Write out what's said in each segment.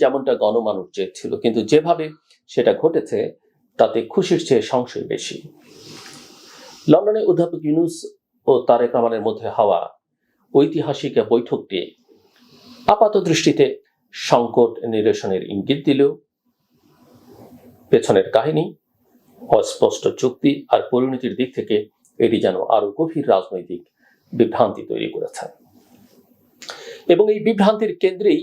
যেমনটা গণমানুষ চেয়েছিল, কিন্তু যেভাবে সেটা ঘটেছে, তাতে খুশির চেয়ে সংশয় বেশি। লন্ডনে অধ্যাপক ইউনুস ও তারেক রহমানের মধ্যে হওয়া ঐতিহাসিক বৈঠকটি আপাত দৃষ্টিতে সংকট নিরসনের ইঙ্গিত দিলেও পেছনের কাহিনী, অস্পষ্ট চুক্তি আর পরিণতির দিক থেকে এটি যেন আরও গভীর রাজনৈতিক বিভ্রান্তি তৈরি করেছে। এবং এই বিভ্রান্তির কেন্দ্রেই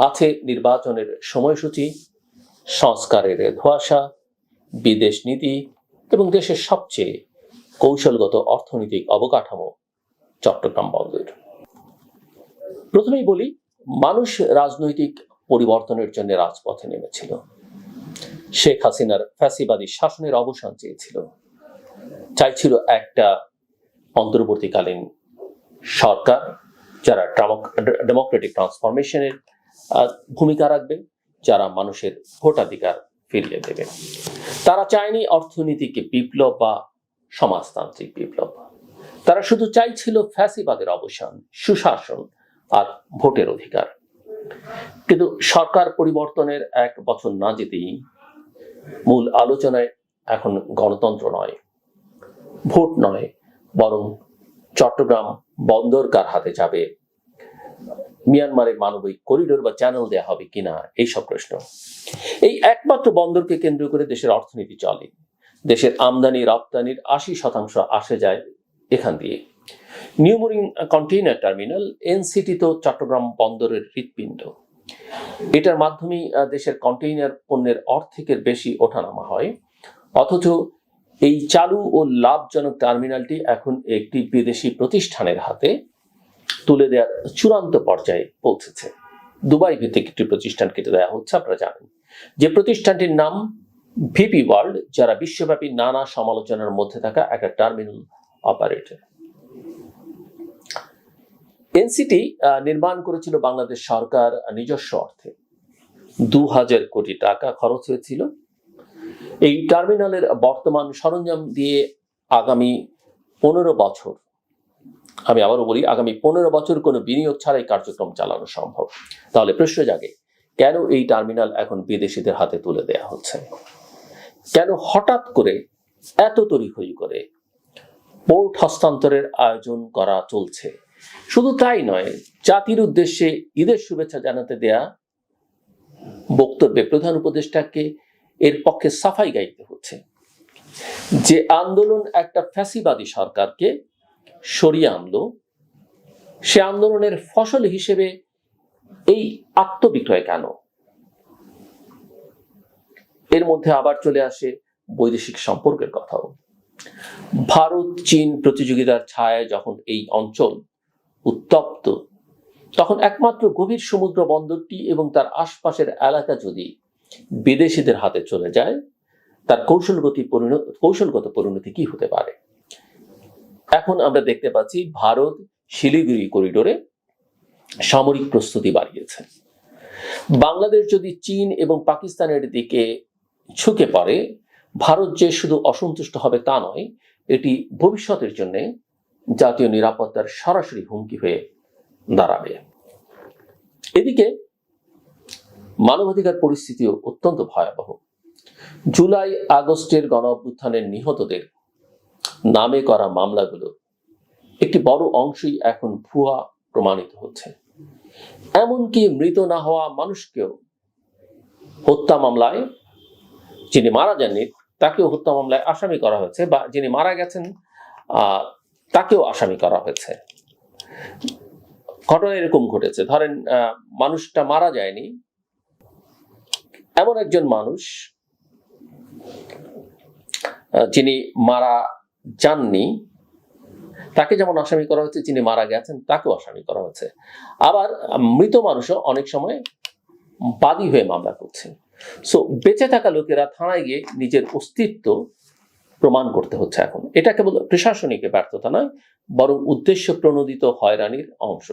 আছে নির্বাচনের সময়সূচি, সংস্কারের ধোঁয়াশা, বিদেশ নীতি এবং দেশের সবচেয়ে কৌশলগত অর্থনৈতিক অবকাঠামো, চট্টগ্রাম বন্দর। প্রথমেই বলি, মানুষ রাজনৈতিক পরিবর্তনের জন্য রাজপথে নেমেছিল। শেখ হাসিনার ফ্যাসিবাদী শাসনের অবসান চেয়েছিল। চাইছিল একটা অন্তর্বর্তীকালীন সরকার যারা ডেমোক্রেটিক ট্রান্সফরমেশনের ভূমিকা রাখবে, যারা মানুষের ভোটাধিকার ফিরিয়ে দেবে। তারা চায়নি অর্থনীতিকে বিপ্লব বা সমাজতান্ত্রিক বিপ্লব। তারা শুধু চাইছিল ফ্যাসিবাদের অবসান, সুশাসন আর ভোটের অধিকার। কিন্তু সরকার পরিবর্তনের এক বছর না যেতেই মূল আলোচনায় এখন গণতন্ত্র নয়, ভোট নয়, বরং চট্টগ্রাম বন্দর কার হাতে যাবে মিয়ানমারের মানবিক করিডোর বা চ্যানেল দেয়া হবে কিনা এইসব প্রশ্ন। এই একমাত্র বন্দরকে কেন্দ্র করে দেশের অর্থনীতি চলে। দেশের আমদানি, রপ্তানির আশি শতাংশ আসে যায় এখান দিয়ে। নিউমোরিং কন্টেইনার টার্মিনাল, এনসিটি তো চট্টগ্রাম বন্দরের হৃৎপিণ্ড। এটার মাধ্যমেই দেশের কন্টেইনার পণ্যের অর্ধেকের বেশি ওঠানামা হয়। অথচ এই চালু ও লাভজনক টার্মিনালটি এখন একটি বিদেশি প্রতিষ্ঠানের হাতে। তুলে দেওয়ার চূড়ান্ত পর্যায়ে পৌঁছেছে। দুবাই ভিত্তিক একটি প্রতিষ্ঠান কেটে দেওয়া হচ্ছে, আপনারা জানেন। যে প্রতিষ্ঠানটির নাম ভিপি ওয়ার্ল্ড, যারা বিশ্বব্যাপী নানা সমালোচনার মধ্যে থাকা একটা টার্মিনাল অপারেটর। এনসিটি নির্মাণ করেছিল বাংলাদেশ সরকার নিজস্ব অর্থে। দু হাজার কোটি টাকা খরচ হয়েছিল। এই টার্মিনালের বর্তমান সরঞ্জাম দিয়ে আগামী পনেরো বছর আমি আবারও বলি, আগামী পনেরো বছর কোনো বিনিয়োগ ছাড়াই কার্যক্রম চালানো সম্ভব। তাহলে প্রশ্ন জাগে, কেন এই টার্মিনাল এখন বিদেশিদের হাতে তুলে দেয়া হচ্ছে? কেন হঠাৎ করে এত তড়িঘড়ি করে পোর্ট হস্তান্তরের আয়োজন করা চলছে? শুধু তাই নয়, জাতির উদ্দেশ্যে ঈদের শুভেচ্ছা জানাতে দেয়া বক্তব্যে প্রধান উপদেষ্টাকে এর পক্ষে সাফাই গাইতে হচ্ছে। যে আন্দোলন একটা ফ্যাসিবাদী সরকারকে সরিয়ে আনলো। সে আন্দোলনের ফসল হিসেবে এই আত্মবিক্রয় কেন? এর মধ্যে আবার চলে আসে বৈদেশিক সম্পর্কের কথাও। ভারত, চীন প্রতিযোগিতার ছায়ায় যখন এই অঞ্চল উত্তপ্ত, তখন একমাত্র গভীর সমুদ্র বন্দরটি এবং তার আশপাশের এলাকা যদি বিদেশিদের হাতে চলে যায়, তার কৌশলগত পরিণত কৌশলগত পরিণতি কি হতে পারে? এখন আমরা দেখতে পাচ্ছি ভারত শিলিগুড়ি করিডোরে সামরিক প্রস্তুতি বাড়িয়েছে। বাংলাদেশ যদি চীন এবং পাকিস্তানের দিকে ঝুঁকে পড়ে, ভারত যে শুধু অসন্তুষ্ট হবে তা নয়, এটি ভবিষ্যতের জন্য জাতীয় নিরাপত্তার সরাসরি হুমকি হয়ে দাঁড়াবে। এদিকে মানবাধিকার পরিস্থিতিও অত্যন্ত ভয়াবহ। জুলাই আগস্টের গণ অভ্যুত্থানের নিহতদের নামে করা মামলাগুলো একটি বড় অংশই এখন ভুয়া প্রমাণিত হচ্ছে। এমনকি মৃত না হওয়া মানুষকেও হত্যা মামলায় যিনি মারা যাননি, তাকেও হত্যা মামলায় আসামি করা হয়েছে বা যিনি মারা গেছেন তাকেও আসামি করা হয়েছে। ঘটনা এরকম ঘটেছে। ধরেন মানুষটা মারা যায়নি। এমন একজন মানুষ যিনি মারা যাননি তাকে যেমন আসামি করা হচ্ছে যিনি মারা গেছেন, তাকেও আসামি করা হচ্ছে আবার মৃত মানুষও অনেক সময় বাদী হয়ে মামলা করছে। সো বেঁচে থাকা লোকেরা থানায় গিয়ে নিজের অস্তিত্ব প্রমাণ করতে হচ্ছে এখন। এটা কেবল প্রশাসনিক ব্যর্থতা নয়, বরং উদ্দেশ্য প্রণোদিত হয়রানির অংশ।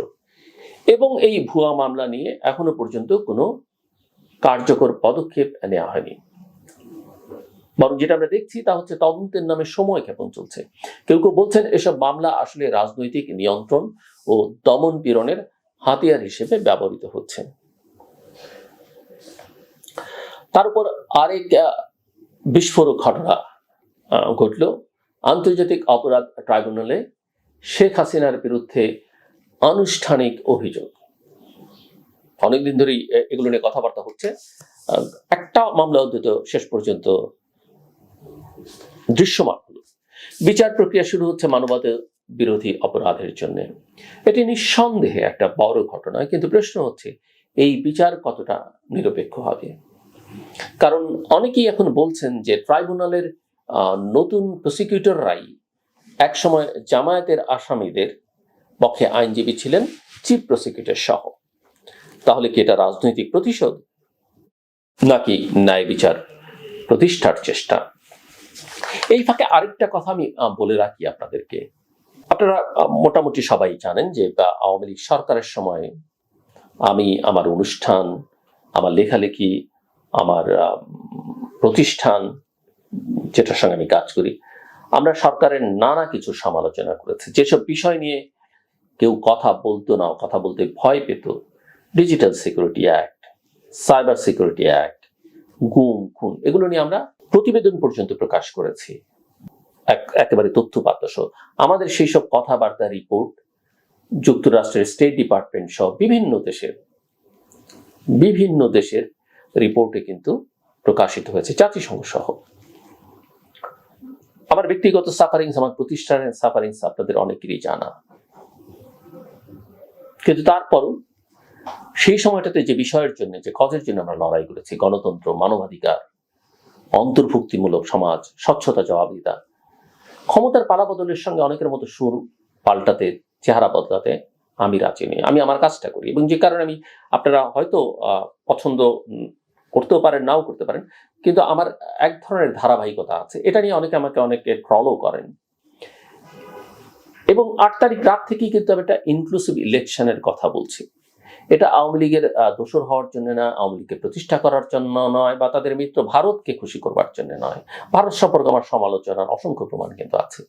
এবং এই ভুয়া মামলা নিয়ে এখনও পর্যন্ত কোনো কার্যকর পদক্ষেপ নেওয়া হয়নি। বরং যেটা আমরা দেখছি তা হচ্ছে তদন্তের নামে সময় ক্ষেপণ চলছে। কেউ কেউ বলছেন এসব মামলা আসলে রাজনৈতিক নিয়ন্ত্রণ ও দমন পীড়নের হাতিয়ার হিসেবে ব্যবহৃত হচ্ছে। তার উপর আরেক বিস্ফোরক ঘটনা ঘটল। আন্তর্জাতিক অপরাধ ট্রাইব্যুনালে শেখ হাসিনার বিরুদ্ধে আনুষ্ঠানিক অভিযোগ। অনেকদিন ধরেই এগুলো নিয়ে কথাবার্তা হচ্ছে। একটা মামলা অন্তত শেষ পর্যন্ত দৃশ্যমান হলো। বিচার প্রক্রিয়া শুরু হচ্ছে মানবতা বিরোধী অপরাধের জন্য। এটি নিঃসন্দেহে একটা বড় ঘটনা, কিন্তু প্রশ্ন হচ্ছে, এই বিচার কতটা নিরপেক্ষ হবে? কারণ অনেকেই এখন বলছেন যে ট্রাইব্যুনালের নতুন প্রসিকিউটররাই একসময় জামায়াতের আসামিদের পক্ষে আইনজীবী ছিলেন, চিফ প্রসিকিউটর সহ। তাহলে কি এটা রাজনৈতিক প্রতিশোধ, নাকি ন্যায় বিচার প্রতিষ্ঠার চেষ্টা? এই ফাঁকে আরেকটা কথা আমি বলে রাখি আপনাদেরকে। আপনারা মোটামুটি সবাই জানেন যে আওয়ামী লীগ সরকারের সময় আমি আমার অনুষ্ঠান, আমার লেখালেখি, আমার প্রতিষ্ঠান, যেটার সঙ্গে আমি কাজ করি, আমরা সরকারের নানা কিছু সমালোচনা করেছি। যেসব বিষয় নিয়ে কেউ কথা বলতো না, কথা বলতে ভয় পেত, digital security act, cyber security act, গুম, খুন, এগুলো নিয়ে আমরা প্রতিবেদন পর্যন্ত প্রকাশ করেছি। এক- একেবারে তথ্যপাত্র আমাদের সেই সব কথাবার্তা রিপোর্ট যুক্তরাষ্ট্রের স্টেট ডিপার্টমেন্ট সহ বিভিন্ন দেশের বিভিন্ন দেশের রিপোর্টে কিন্তু প্রকাশিত হয়েছে। জাতিসংঘ সহ। আমার ব্যক্তিগত সাফারিংস আমার প্রতিষ্ঠানের সাফারিংস আপনাদের অনেকেরই জানা। কিন্তু তারপরও সেই সময়টাতে যে বিষয়ের জন্য, যে কজের জন্য আমরা লড়াই করেছি, গণতন্ত্র, মানবাধিকার অন্তর্ভুক্তিমূলক সমাজ, স্বচ্ছতা জবাবদিতা ক্ষমতার পালাবদলের সঙ্গে অনেকের মতো সুর পাল্টাতে, চেহারা বদলাতে আমি রাজি নেই। আমি আমার কাজটা করি এবং যে কারণে আমি আপনারা হয়তো পছন্দ করতেও পারেন, নাও করতে পারেন, কিন্তু আমার এক ধরনের ধারাবাহিকতা আছে। এটা নিয়ে অনেকে আমাকে অনেকে ট্রলও করেন। এবং আট তারিখ রাত থেকেই কিন্তু আমি একটা ইনক্লুসিভ ইলেকশনের কথা বলছি। এটা আওয়ামী লীগের দোষর হওয়ার জন্য না, আওয়ামী লীগকে প্রতিষ্ঠা করার জন্য নয় বা তাদের মিত্র ভারতকে খুশি করবার জন্য নয়। ভারত সম্পর্কে আমার সমালোচনার অসংখ্য প্রমাণ কিন্তু আছে।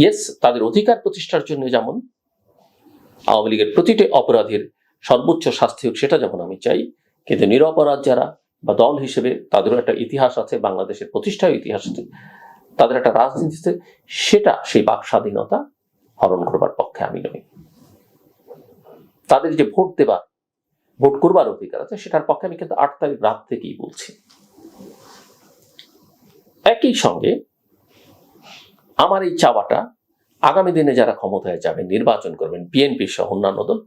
ইয়েস তাদের অধিকার প্রতিষ্ঠার জন্য যেমন আওয়ামী লীগের প্রতিটি অপরাধীর সর্বোচ্চ শাস্তি হোক, সেটা যেমন আমি চাই, কিন্তু নিরপরাধ যারা বা দল হিসেবে তাদেরও একটা ইতিহাস আছে, বাংলাদেশের প্রতিষ্ঠার ইতিহাস আছে, তাদের একটা রাজনীতিতে সেটা, সেই বাক স্বাধীনতা হরণ করবার পক্ষে আমি নই। তাদের যে ভোট দেবার, ভোট করবার অধিকার আছে, সেটার পক্ষে আমি কিন্তু আট তারিখ রাত থেকেই বলছি। একই সঙ্গে আমার এই চাওয়াটা আগামী দিনে যারা ক্ষমতায় যাবেন, নির্বাচন করবেন, বিএনপি সহ অন্যান্য দল,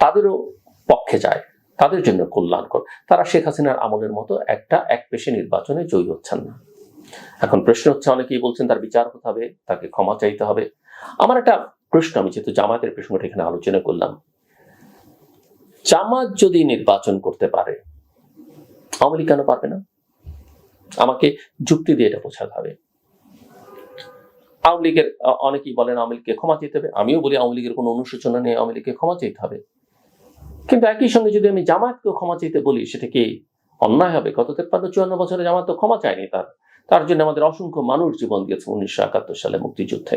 তাদেরও পক্ষে যায়, তাদের জন্য কল্যাণকর তারা শেখ হাসিনার আমলের মতো একটা এক পেশে নির্বাচনে জয়ী হচ্ছেন না। এখন প্রশ্ন হচ্ছে, অনেকেই বলছেন তার বিচার হতে হবে, তাকে ক্ষমা চাইতে হবে। আমার একটা প্রশ্ন আমি যেহেতু জামাতের প্রসঙ্গটা এখানে আলোচনা করলাম। জামাত যদি নির্বাচন করতে পারে, আওয়ামী কেন পারবে না? আমাকে যুক্তি দিয়ে এটা বোঝাতে হবে। আওয়ামী লীগের অনেকেই বলেন আওয়ামী লীগকে ক্ষমা চাইতে হবে। আমিও বলি আওয়ামী লীগের কোনো অনুশোচনা নেই, আওয়ামী লীগকে ক্ষমা চাইতে হবে। কিন্তু একই সঙ্গে যদি আমি জামাতকেও ক্ষমা চাইতে বলি, সেটা কি অন্যায় হবে? গত তেপ্পান্ন চুয়ান্ন বছরে জামাত তো ক্ষমা চায়নি তার। তার জন্য আমাদের অসংখ্য মানুষ জীবন দিয়েছে উনিশশো একাত্তর সালে মুক্তিযুদ্ধে।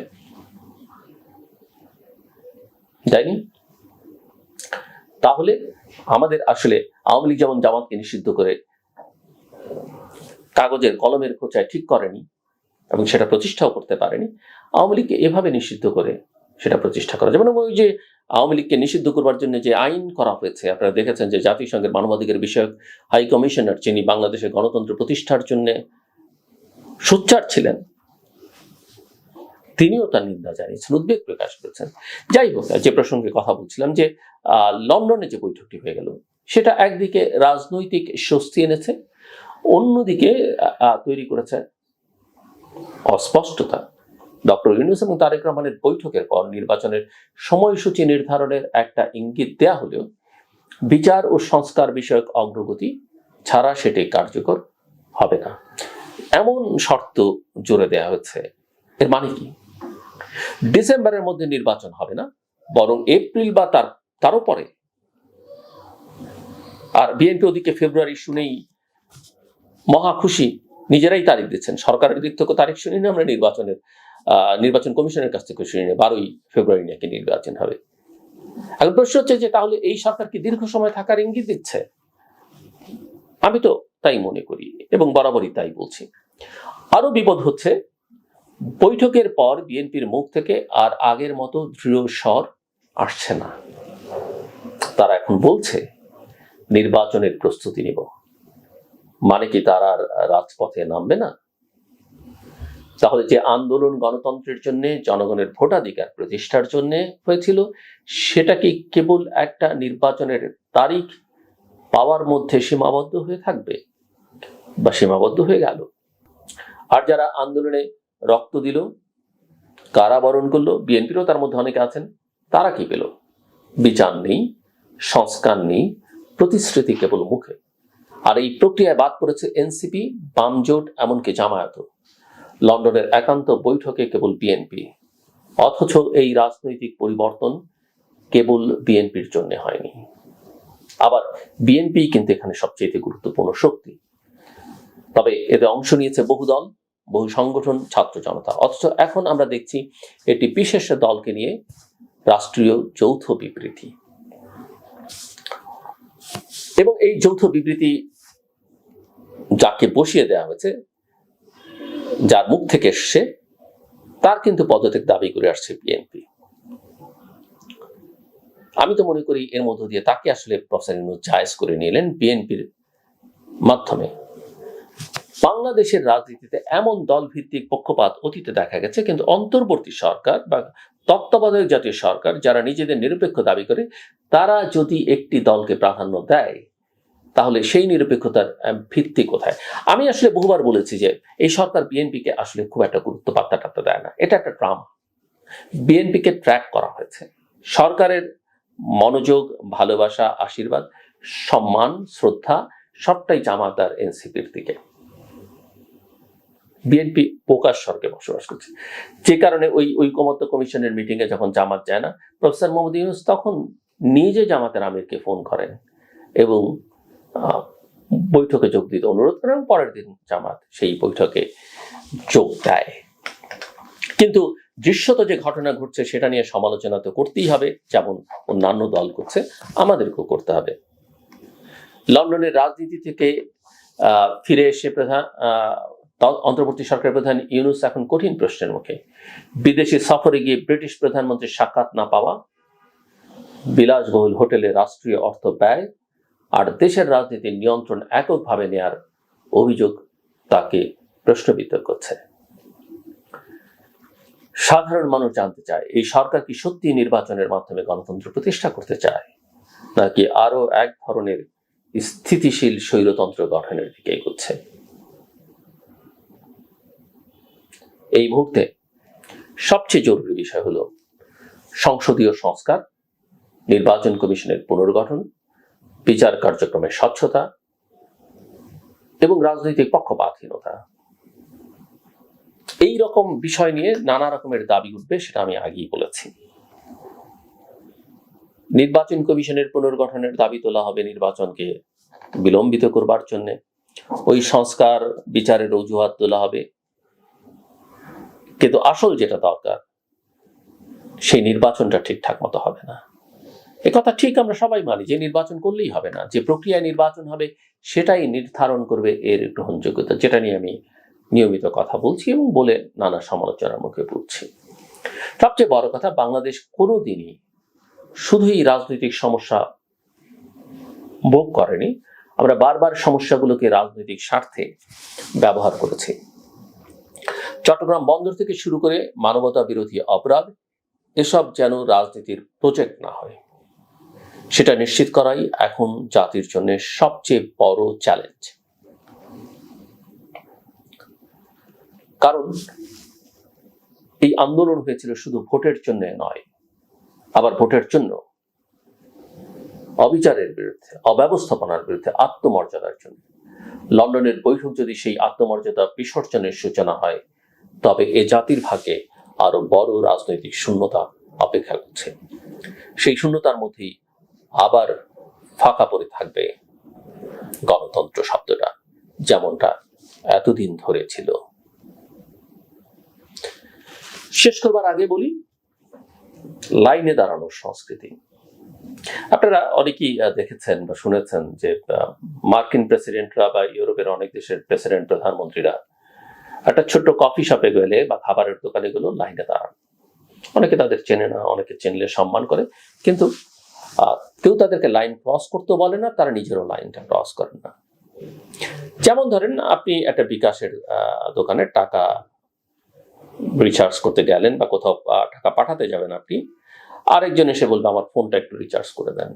যায়নি? তাহলে আমাদের আসলে আওয়ামী লীগ যেমন জামাতকে নিষিদ্ধ করে কাগজের কলমের খোঁচায় ঠিক করেনি এবং সেটা প্রতিষ্ঠাও করতে পারেনি, আওয়ামী লীগকে এভাবে নিষিদ্ধ করে সেটা প্রতিষ্ঠা করা যেমন ওই যে আওয়ামী লীগকে নিষিদ্ধ করবার জন্য যে আইন করা হয়েছে, আপনারা দেখেছেন যে জাতিসংঘের মানবাধিকার বিষয়ক হাই কমিশনার, যিনি বাংলাদেশের গণতন্ত্র প্রতিষ্ঠার জন্য সোচ্চার ছিলেন তিনিও তার নিন্দা জানিয়েছেন, উদ্বেগ প্রকাশ করেছেন। যাই হোক, যে প্রসঙ্গে কথা বলছিলাম যে লন্ডনে যে বৈঠকটি হয়ে গেল, সেটা একদিকে রাজনৈতিক স্বস্তি এনেছে, অন্যদিকে তৈরি করেছে অস্পষ্টতা। ডক্টর ইউনুস এবং তারেক রহমানের বৈঠকের পর নির্বাচনের সময়সূচি নির্ধারণের একটা ইঙ্গিত দেয়া হলেও, বিচার ও সংস্কার বিষয়ক অগ্রগতি ছাড়া সেটি কার্যকর হবে না। এমন শর্ত জোরে দেয়া হচ্ছে, এর মানে কি? ডিসেম্বরের মধ্যে নির্বাচন হবে না, বরং এপ্রিল বা তার, তারও পরে। আর বিএনপি ওদিকে ফেব্রুয়ারি শুনেই মহা খুশি, নিজেরাই তারিখ দিচ্ছেন। সরকারের দিক থেকে তারিখ শুনি না আমরা নির্বাচনের নির্বাচন কমিশনের কাছ থেকে শুনি না, বারোই ফেব্রুয়ারি নাকি নির্বাচন হবে। এখন প্রশ্ন হচ্ছে যে, তাহলে এই সরকার কি দীর্ঘ সময় থাকার ইঙ্গিত দিচ্ছে? আমি তো তাই মনে করি এবং বরাবরই তাই বলছি। আরও বিপদ হচ্ছে বৈঠকের পর বিএনপির মুখ থেকে আর আগের মতো দৃঢ় স্বর আসছে না। তারা এখন বলছে, নির্বাচনের প্রস্তুতি নিব। মানে কি তারা আর রাজপথে নামবে না? তাহলে যে আন্দোলন গণতন্ত্রের জন্য, জনগণের ভোটাধিকার প্রতিষ্ঠার জন্য হয়েছিল, সেটা কি কেবল একটা নির্বাচনের তারিখ পাওয়ার মধ্যে সীমাবদ্ধ হয়ে থাকবে বা সীমাবদ্ধ হয়ে গেল? আর যারা আন্দোলনে রক্ত দিল, কারাবরণ করল, বিএনপিরও তার মধ্যে অনেকে আছেন, তারা কি পেল? বিচার নেই, সংস্কার নেই, প্রতিশ্রুতি কেবল মুখে। আর এই প্রক্রিয়ায় বাদ পড়েছে এনসিপি, বামজোট, এমনকি জামায়াত। লন্ডনের একান্ত বৈঠকে কেবল বিএনপি। অথচ এই রাজনৈতিক পরিবর্তন কেবল বিএনপির জন্য হয়নি। আবার বিএনপি কিন্তু এখানে সবচেয়ে গুরুত্বপূর্ণ শক্তি। তবে এতে অংশ নিয়েছে বহু দল বহু সংগঠন, ছাত্র জনতা। অথচ এখন আমরা দেখছি একটি বিশেষ দলকে নিয়ে রাষ্ট্রীয় যৌথ বিবৃতি। এবং এই যৌথ বিবৃতি যাকে বসিয়ে দেওয়া হয়েছে, যার মুখ থেকে এসছে, তার কিন্তু পদত্যাগ দাবি করে আসছে বিএনপি। আমি তো মনে করি এর মধ্য দিয়ে তাকে আসলে প্রফেসর জায়েজ করে নিলেন বিএনপির মাধ্যমে। বাংলাদেশের রাজনীতিতে এমন দল ভিত্তিক পক্ষপাত অতীতে দেখা গেছে, কিন্তু অন্তর্বর্তী সরকার বা তত্ত্বাবধায়ক জাতীয় সরকার যারা নিজেদের নিরপেক্ষ দাবি করে, তারা যদি একটি দলকে প্রাধান্য দেয়, তাহলে সেই নিরপেক্ষতার ভিত্তি কোথায়? আমি আসলে বহুবার বলেছি যে এই সরকার বিএনপিকে আসলে খুব একটা গুরুত্ব পাত্তা টাত্তা দেয় না। এটা একটা ড্রামা। বিএনপিকে ট্র্যাক করা হয়েছে। সরকারের মনোযোগ, ভালোবাসা, আশীর্বাদ, সম্মান, শ্রদ্ধা সবটাই জামাতার এনসিপির দিকে। বিএনপি প্রকাশ স্বর্গে বসবাস করছে। যে কারণে ওই ঐকমত্য কমিশনের মিটিং এ যখন জামাত যায় না, প্রফেসর মোহাম্মদ ইউনুস তখন নিজে জামাতের আমিরকে ফোন করেন এবং বৈঠকে যোগ দিতে অনুরোধ করেন পরের দিন জামাত সেই বৈঠকে যোগ দেয়। কিন্তু দৃশ্যত যে ঘটনা ঘটছে সেটা নিয়ে সমালোচনা তো করতেই হবে, যেমন অন্যান্য দল করছে, আমাদেরকেও করতে হবে। লন্ডনের রাজনীতি থেকে ফিরে এসে প্রধান অন্তর্বর্তী সরকার প্রধান ইউনুস এখন কঠিন প্রশ্নের মুখে। বিদেশি সফরে গিয়ে ব্রিটিশ প্রধানমন্ত্রীর সাক্ষাৎ না পাওয়া, বিলাসবহুল হোটেলে রাষ্ট্রীয় অর্থ ব্যয় আর দেশের রাজনীতির নিয়ন্ত্রণ এককভাবে নেয়ার অভিযোগ তাকে প্রশ্নবিদ্ধ করছে। সাধারণ মানুষ জানতে চায়, এই সরকার কি সত্যি নির্বাচনের মাধ্যমে গণতন্ত্র প্রতিষ্ঠা করতে চায়? নাকি আরও এক ধরনের স্থিতিশীল স্বৈরতন্ত্র গঠনের দিকে এগোচ্ছে? এই মুহূর্তে সবচেয়ে জরুরি বিষয় হলো সংসদীয় সংস্কার, নির্বাচন কমিশনের পুনর্গঠন, বিচার কার্যক্রমের স্বচ্ছতা এবং রাজনৈতিক পক্ষপাতহীনতা। এই রকম বিষয় নিয়ে নানা রকমের দাবি উঠবে, সেটা আমি আগেই বলেছি। নির্বাচন কমিশনের পুনর্গঠনের দাবি তোলা হবে নির্বাচনকে বিলম্বিত করবার জন্য। ওই সংস্কার, বিচারের অজুহাত তোলা হবে। কিন্তু আসল যেটা দরকার, সেই নির্বাচনটা ঠিকঠাক মতো হবে না। এ কথা ঠিক আমরা সবাই মানি, যে নির্বাচন করলেই হবে না, যে প্রক্রিয়ায় নির্বাচন হবে সেটাই নির্ধারণ করবে এর গ্রহণযোগ্যতা, যেটা নিয়ে আমি নিয়মিত কথা বলছি এবং বলে নানা সমালোচনার মুখে পড়ছি। সবচেয়ে বড় কথা, বাংলাদেশ কোনোদিনই শুধুই রাজনৈতিক সমস্যা ভোগ করেনি, আমরা বারবার সমস্যাগুলোকে রাজনৈতিক স্বার্থে ব্যবহার করেছি। চট্টগ্রাম বন্দর থেকে শুরু করে মানবতা বিরোধী অপরাধ, এসব যেন রাজনীতির প্রজেক্ট না হয়। সেটা নিশ্চিত করাই এখন জাতির জন্য সবচেয়ে বড় চ্যালেঞ্জ কারণ, এই আন্দোলন হয়েছিল শুধু ভোটের জন্য নয়, আবার ভোটের জন্য অবিচারের বিরুদ্ধে, অব্যবস্থাপনার বিরুদ্ধে, আত্মমর্যাদার জন্য। লন্ডনের বৈঠক যদি সেই আত্মমর্যাদা বিসর্জনের সূচনা হয়, তবে এ জাতির ভাগ্যে আরও বড় রাজনৈতিক শূন্যতা অপেক্ষা করছে। সেই শূন্যতার মধ্যেই আবার ফাঁকা পড়ে থাকবে গণতন্ত্র শব্দটা, যেমনটা এতদিন ধরে ছিল। শেষ করবার আগে বলি, লাইনে দাঁড়ানোর সংস্কৃতি। আপনারা অনেকেই দেখেছেন বা শুনেছেন যে মার্কিন প্রেসিডেন্টরা বা ইউরোপের অনেক দেশের প্রেসিডেন্ট, প্রধানমন্ত্রীরা একটা ছোট্ট কফি শপে গেলে বা খাবারের দোকানে গেলেও লাইনে দাঁড়ান। অনেকে তাদের চেনে না, অনেকে চেনলে সম্মান করে, কিন্তু কেউ তাদেরকে লাইন ক্রস করতেও বলে না, তারা নিজেরও লাইনটা ক্রস করেন না। যেমন ধরেন, আপনি একটা বিকাশের দোকানে টাকা রিচার্জ করতে গেলেন বা কোথাও টাকা পাঠাতে যাবেন আপনি আরেকজন এসে বলবে আমার ফোনটা একটু রিচার্জ করে দেন।